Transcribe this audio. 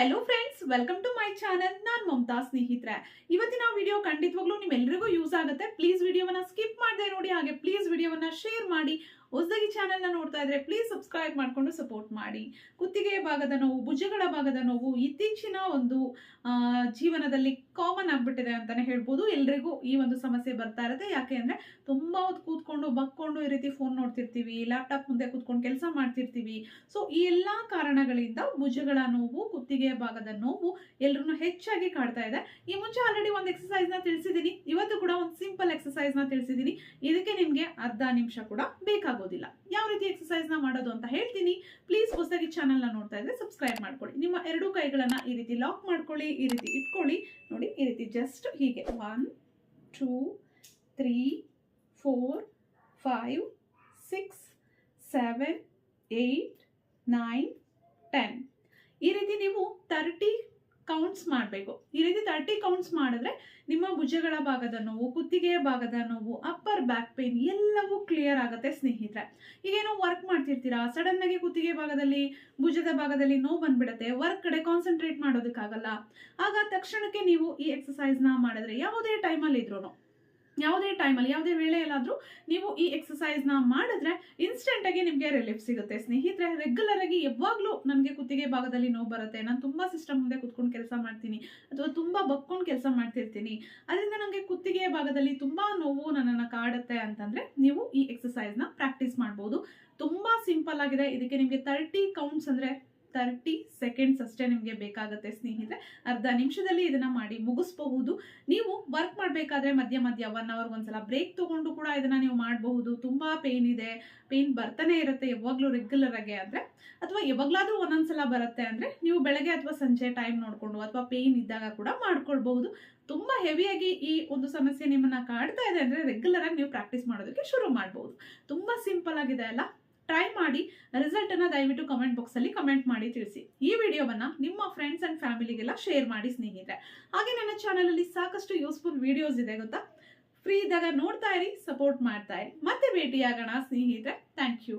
Hello friends welcome to my channel ನಾನು ಮಮತಾ, ಸ್ನೇಹಿತರೆ. ಇವತ್ತಿನ ವಿಡಿಯೋ ಖಂಡಿತವಾಗ್ಲೂ ನಿಮ್ಮೆಲ್ಲರಿಗೂ ಯೂಸ್ ಆಗುತ್ತೆ. ಪ್ಲೀಸ್ ವಿಡಿಯೋವನ್ನ ಸ್ಕಿಪ್ ಮಾಡದೆ ನೋಡಿ, ಹಾಗೆ ಪ್ಲೀಸ್ ವಿಡಿಯೋವನ್ನ ಶೇರ್ ಮಾಡಿ. ಹೊಸದಾಗಿ ಚಾನೆಲ್ನ ನೋಡ್ತಾ ಇದ್ರೆ ಪ್ಲೀಸ್ ಸಬ್ಸ್ಕ್ರೈಬ್ ಮಾಡಿಕೊಂಡು ಸಪೋರ್ಟ್ ಮಾಡಿ. ಕುತ್ತಿಗೆ ಭಾಗದ ನೋವು, ಭುಜಗಳ ಭಾಗದ ನೋವು ಇತ್ತೀಚಿನ ಒಂದು ಜೀವನದಲ್ಲಿ ಕಾಮನ್ ಆಗಿಬಿಟ್ಟಿದೆ ಅಂತಲೇ ಹೇಳ್ಬೋದು. ಎಲ್ರಿಗೂ ಈ ಒಂದು ಸಮಸ್ಯೆ ಬರ್ತಾ ಇರುತ್ತೆ. ಯಾಕೆ ಅಂದರೆ ತುಂಬ ಹೊತ್ತು ಕೂತ್ಕೊಂಡು ಬಕ್ಕೊಂಡು ಈ ರೀತಿ ಫೋನ್ ನೋಡ್ತಿರ್ತೀವಿ ಲ್ಯಾಪ್ಟಾಪ್ ಮುಂದೆ ಕೂತ್ಕೊಂಡು ಕೆಲಸ ಮಾಡ್ತಿರ್ತೀವಿ. ಸೊ ಈ ಎಲ್ಲ ಕಾರಣಗಳಿಂದ ಭುಜಗಳ ನೋವು ಕುತ್ತಿಗೆ ಭಾಗದ ನೋವು ಎಲ್ರೂ ಹೆಚ್ಚಾಗಿ ಕಾಡ್ತಾ ಇದೆ. ಈ ಮುಂಚೆ ಆಲ್ರೆಡಿ ಒಂದು ಎಕ್ಸಸೈಸ್ನ ತಿಳಿಸಿದ್ದೀನಿ. ಇವತ್ತು ಕೂಡ ಒಂದು ಸಿಂಪಲ್ ಎಕ್ಸಸೈಸ್ನ ತಿಳಿಸಿದ್ದೀನಿ. ಇದಕ್ಕೆ ನಿಮಗೆ ಅರ್ಧ ನಿಮಿಷ ಕೂಡ ಬೇಕಾಗೋದಿಲ್ಲ ಯಾವ ರೀತಿ ಎಕ್ಸಸೈಸ್ನ ಮಾಡೋದು ಅಂತ ಹೇಳ್ತೀನಿ. ಪ್ಲೀಸ್ ಹೊಸದಾಗಿ ಚಾನಲ್ನ ನೋಡ್ತಾ ಇದ್ರೆ ಸಬ್ಸ್ಕ್ರೈಬ್ ಮಾಡ್ಕೊಳ್ಳಿ. ನಿಮ್ಮ ಎರಡೂ ಕೈಗಳನ್ನ ಈ ರೀತಿ ಲಾಕ್ ಮಾಡ್ಕೊಳ್ಳಿ, ಈ ರೀತಿ ಇಟ್ಕೊಳ್ಳಿ. ನೋಡಿ, ಈ ರೀತಿ ಜಸ್ಟ್ ಹೀಗೆ. One two three four five six seven eight nine ten ಈ ರೀತಿ ನೀವು ತರ್ಟಿ ಕೌಂಟ್ಸ್ ಮಾಡಬೇಕು. ಈ ರೀತಿ ತರ್ಟಿ ಕೌಂಟ್ಸ್ ಮಾಡಿದ್ರೆ ನಿಮ್ಮ ಭುಜಗಳ ಭಾಗದ ನೋವು, ಕುತ್ತಿಗೆಯ ಭಾಗದ ನೋವು ಅಪ್ಪರ್ ಬ್ಯಾಕ್ ಪೇನ್ ಎಲ್ಲವೂ ಕ್ಲಿಯರ್ ಆಗುತ್ತೆ ಸ್ನೇಹಿತರೆ. ಈಗೇನೋ ವರ್ಕ್ ಮಾಡ್ತಿರ್ತೀರಾ? ಸಡನ್ ಆಗಿ ಕುತ್ತಿಗೆ ಭಾಗದಲ್ಲಿ, ಭುಜದ ಭಾಗದಲ್ಲಿ ನೋವು ಬಂದ್ಬಿಡುತ್ತೆ. ವರ್ಕ್ ಕಡೆ ಕಾನ್ಸಂಟ್ರೇಟ್ ಮಾಡೋದಕ್ಕಾಗಲ್ಲ. ಆಗ ತಕ್ಷಣಕ್ಕೆ ನೀವು ಈ ಎಕ್ಸಸೈಸ್ನ ಮಾಡಿದ್ರೆ ಯಾವುದೇ ಟೈಮಲ್ಲಿ ಇದ್ರೂ ಯಾವುದೇ ಟೈಮಲ್ಲಿ ಯಾವುದೇ ವೇಳೆಯಲ್ಲಾದರೂ ನೀವು ಈ ಎಕ್ಸಸೈಸ್ನ ಮಾಡಿದ್ರೆ ಇನ್ಸ್ಟೆಂಟಾಗಿ ನಿಮಗೆ ರಿಲೀಫ್ ಸಿಗುತ್ತೆ. ಸ್ನೇಹಿತರೆ ರೆಗ್ಯುಲರ್ ಆಗಿ ಯಾವಾಗಲೂ ನನಗೆ ಕುತ್ತಿಗೆ ಭಾಗದಲ್ಲಿ ನೋವು ಬರುತ್ತೆ. ನಾನು ತುಂಬ ಸಿಸ್ಟಮ್ ಮುಂದೆ ಕುತ್ಕೊಂಡು ಕೆಲಸ ಮಾಡ್ತೀನಿ ಅಥವಾ ತುಂಬ ಬಕ್ಕೊಂಡು ಕೆಲಸ ಮಾಡ್ತಿರ್ತೀನಿ. ಅದರಿಂದ ನನಗೆ ಕುತ್ತಿಗೆ ಭಾಗದಲ್ಲಿ ತುಂಬ ನೋವು ನನ್ನನ್ನು ಕಾಡುತ್ತೆ ಅಂತಂದರೆ ನೀವು ಈ ಎಕ್ಸಸೈಸ್ನ ಪ್ರಾಕ್ಟೀಸ್ ಮಾಡ್ಬೋದು. ತುಂಬ ಸಿಂಪಲ್ ಆಗಿದೆ. ಇದಕ್ಕೆ ನಿಮಗೆ ತರ್ಟಿ ಕೌಂಟ್ಸ್ ಅಂದ್ರೆ ತರ್ಟಿ ಸೆಕೆಂಡ್ಸ್ ಅಷ್ಟೇ ನಿಮಗೆ ಬೇಕಾಗುತ್ತೆ ಸ್ನೇಹಿತರೆ. ಅರ್ಧ ನಿಮಿಷದಲ್ಲಿ ಇದನ್ನು ಮಾಡಿ ಮುಗಿಸ್ಬಹುದು. ನೀವು ವರ್ಕ್ ಮಾಡಬೇಕಾದ್ರೆ ಮಧ್ಯ ಮಧ್ಯ ಒನ್ ಅವರ್ ಒಂದ್ಸಲ ಬ್ರೇಕ್ ತೊಗೊಂಡು ಕೂಡ ಇದನ್ನು ನೀವು ಮಾಡಬಹುದು. ತುಂಬ ಪೇನ್ ಇದೆ. ಪೇನ್ ಬರ್ತಾನೆ ಇರುತ್ತೆ ಯಾವಾಗಲೂ ರೆಗ್ಯುಲರ್ ಆಗಿ ಅಂದ್ರೆ ಅಥವಾ ಯಾವಾಗಲಾದರೂ ಒಂದೊಂದ್ಸಲ ಬರುತ್ತೆ ಅಂದರೆ ನೀವು ಬೆಳಗ್ಗೆ ಅಥವಾ ಸಂಜೆ ಟೈಮ್ ನೋಡಿಕೊಂಡು ಅಥವಾ ಪೇನ್ ಇದ್ದಾಗ ಕೂಡ ಮಾಡ್ಕೊಳ್ಬಹುದು. ತುಂಬ ಹೆವಿಯಾಗಿ ಈ ಒಂದು ಸಮಸ್ಯೆ ನಿಮ್ಮನ್ನು ಕಾಡ್ತಾ ಇದೆ ಅಂದರೆ ರೆಗ್ಯುಲರ್ ಆಗಿ ನೀವು ಪ್ರಾಕ್ಟೀಸ್ ಮಾಡೋದಕ್ಕೆ ಶುರು ಮಾಡಬಹುದು. ತುಂಬ ಸಿಂಪಲ್ ಆಗಿದೆ ಅಲ್ಲ? ಟ್ರೈ ಮಾಡಿ ರಿಸಲ್ಟ್ ಅನ್ನ ದಯವಿಟ್ಟು ಕಮೆಂಟ್ ಬಾಕ್ಸ್ ಅಲ್ಲಿ ಕಮೆಂಟ್ ಮಾಡಿ ತಿಳಿಸಿ. ಈ ವಿಡಿಯೋವನ್ನ ನಿಮ್ಮ ಫ್ರೆಂಡ್ಸ್ ಅಂಡ್ ಫ್ಯಾಮಿಲಿಗೆಲ್ಲ ಶೇರ್ ಮಾಡಿ ಸ್ನೇಹಿತರೆ. ಹಾಗೆ ನನ್ನ ಚಾನಲಲ್ಲಿ ಸಾಕಷ್ಟು ಯೂಸ್ಫುಲ್ ವಿಡಿಯೋಸ್ ಇದೆ ಗೊತ್ತಾ? ಫ್ರೀ ಇದ್ದಾಗ ನೋಡ್ತಾ ಇರಿ ಸಪೋರ್ಟ್ ಮಾಡ್ತಾ ಇರಿ. ಮತ್ತೆ ಭೇಟಿಯಾಗೋಣ ಸ್ನೇಹಿತರೆ. Thank you